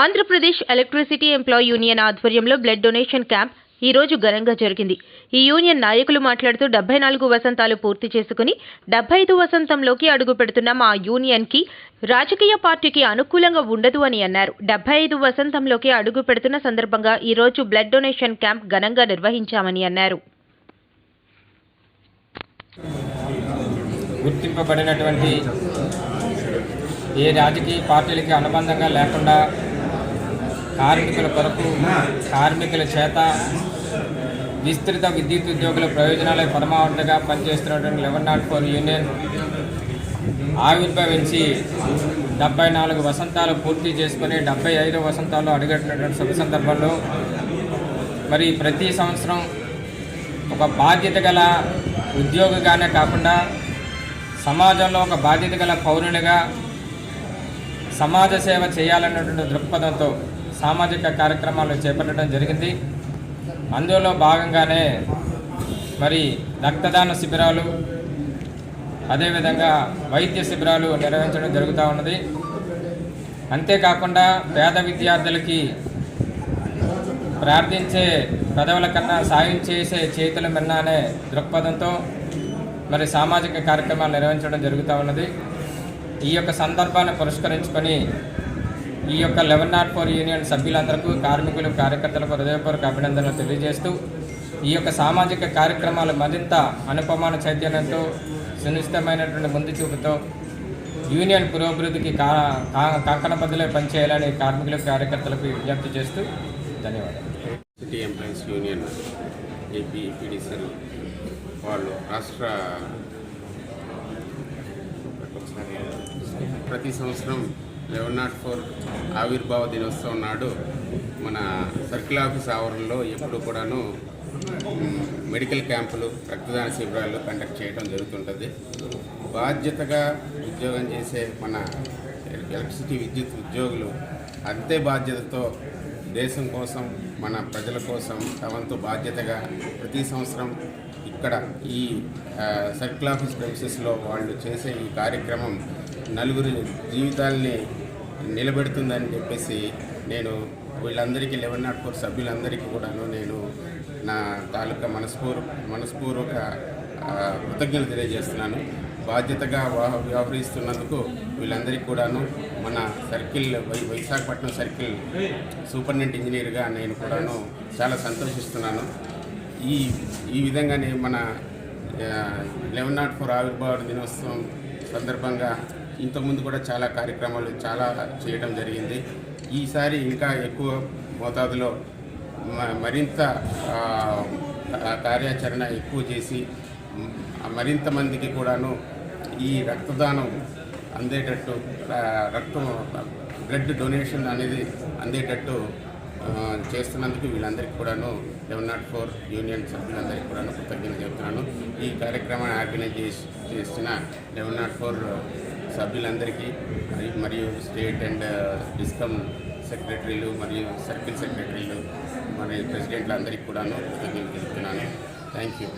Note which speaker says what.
Speaker 1: Andhra Pradesh electricity employee union ఆధ్వర్యంలో blood donation camp ఈ రోజు ఘనంగా జరిగింది. ఈ యూనియన్ నాయకులు మాట్లాడుతూ డెబ్బై నాలుగు వసంతాలు పూర్తి చేసుకుని డెబ్బై ఐదు వసంతంలోకి అడుగు పెడుతున్న మా యూనియన్కి రాజకీయ పార్టీకి అనుకూలంగా ఉండదు అని అన్నారు. డెబ్బై ఐదు వసంతంలోకి అడుగు పెడుతున్న సందర్భంగా ఈ రోజు బ్లడ్ డొనేషన్ క్యాంప్ ఘనంగా నిర్వహించామని అన్నారు.
Speaker 2: గుర్తింపబడినటువంటి ఏ రాజకీయ పార్టీలకి అనుబంధంగా లేకుండా కార్మికుల కొరకు కార్మికుల చేత విస్తృత విద్యుత్ ఉద్యోగుల ప్రయోజనాలకు పరమావధిగా పనిచేస్తున్నటువంటి లెవెన్ నాట్ ఫోర్ యూనియన్ ఆవిర్భవించి డెబ్బై నాలుగు వసంతాలు పూర్తి చేసుకుని డెబ్బై ఐదు వసంతాలు అడుగట్టినటువంటి శుభ సందర్భంలో మరి ప్రతి సంవత్సరం ఒక బాధ్యత గల ఉద్యోగిగానే కాకుండా సమాజంలో ఒక బాధ్యత గల పౌరునిగా సమాజ సేవ చేయాలన్నటువంటి దృక్పథంతో సామాజిక కార్యక్రమాలు చేపట్టడం జరిగింది. అందులో భాగంగానే మరి రక్తదాన శిబిరాలు అదేవిధంగా వైద్య శిబిరాలు నిర్వహించడం జరుగుతూ ఉన్నది. అంతేకాకుండా పేద విద్యార్థులకి ప్రార్థించే పెదవుల కన్నా సాయం చేసే చేతుల మిన్న అనే దృక్పథంతో మరి సామాజిక కార్యక్రమాలు నిర్వహించడం జరుగుతూ ఉన్నది. ఈ యొక్క సందర్భాన్ని పురస్కరించుకొని ఈ యొక్క లెవెన్ నాట్ ఫోర్ యూనియన్ సభ్యులందరికీ కార్మికులు కార్యకర్తలకు హృదయపూర్వక అభినందనలు తెలియజేస్తూ ఈ యొక్క సామాజిక కార్యక్రమాలు మరింత అనుపమాన చైతన్యంతో సునిశ్చితమైనటువంటి ముందు చూపుతో యూనియన్ పురోభివృద్ధికి కా కా- కంకణబద్దులై పనిచేయాలని కార్మికులకు కార్యకర్తలకు విజ్ఞప్తి చేస్తూ ధన్యవాదాలు.
Speaker 3: సిటీ ఎంప్లాయీస్ యూనియన్ ఏపీ వాళ్ళు రాష్ట్ర ప్రతి సంవత్సరం లెవెన్ నాట్ ఫోర్ ఆవిర్భావ దినోత్సవం నాడు మన సర్కిల్ ఆఫీస్ ఆవరణలో ఎప్పుడు కూడాను మెడికల్ క్యాంపులు రక్తదాన శిబిరాలు కండక్ట్ చేయడం జరుగుతుంటుంది. బాధ్యతగా ఉద్యోగం చేసే మన ఎలక్ట్రిసిటీ విద్యుత్ ఉద్యోగులు అంతే బాధ్యతతో దేశం కోసం మన ప్రజల కోసం తమంతో బాధ్యతగా ప్రతి సంవత్సరం ఇక్కడ ఈ సర్కిల్ ఆఫీస్ ప్రెమిసెస్లో వాళ్ళు చేసే ఈ కార్యక్రమం నలుగురి జీవితాల్ని నిలబెడుతుందని చెప్పేసి నేను వీళ్ళందరికీ లెవెన్ నాట్ ఫోర్ సభ్యులందరికీ కూడాను నేను నా తాలూకా మనస్పూర్ మనస్పూర్వక కృతజ్ఞతలు తెలియజేస్తున్నాను. బాధ్యతగా వ్యవహరిస్తున్నందుకు వీళ్ళందరికీ కూడాను మన సర్కిల్ వై- విశాఖపట్నం సర్కిల్ సూపరింటెండెంట్ ఇంజనీర్గా నేను కూడాను చాలా సంతోషిస్తున్నాను. ఈ ఈ విధంగానే మన లెవెన్ నాట్ ఫోర్ ఆవిర్భావ దినోత్సవం సందర్భంగా ఇంతకుముందు కూడా చాలా కార్యక్రమాలు చాలా చేయడం జరిగింది. ఈసారి ఇంకా ఎక్కువ మోతాదులో మ- మరింత కార్యాచరణ ఎక్కువ చేసి మరింత మందికి కూడాను ఈ రక్తదానం అందేటట్టు రక్తం బ్లడ్ డొనేషన్ అనేది అందేటట్టు చేస్తున్నందుకు వీళ్ళందరికీ కూడాను లెవెన్ నాట్ ఫోర్ యూనియన్ సభ్యులందరికీ కూడాను కృతజ్ఞతలు చెబుతున్నాను. ఈ కార్యక్రమాన్ని ఆర్గనైజ్ చేసి చేసిన లెవెన్ నాట్ ఫోర్ సభ్యులందరికీ మరియు స్టేట్ అండ్ డిస్కమ్ సెక్రటరీలు మరియు సర్కిల్ సెక్రటరీలు మరి ప్రెసిడెంట్లు అందరికీ కూడాను కృతజ్ఞతలు చెప్తున్నాను థ్యాంక్ యూ.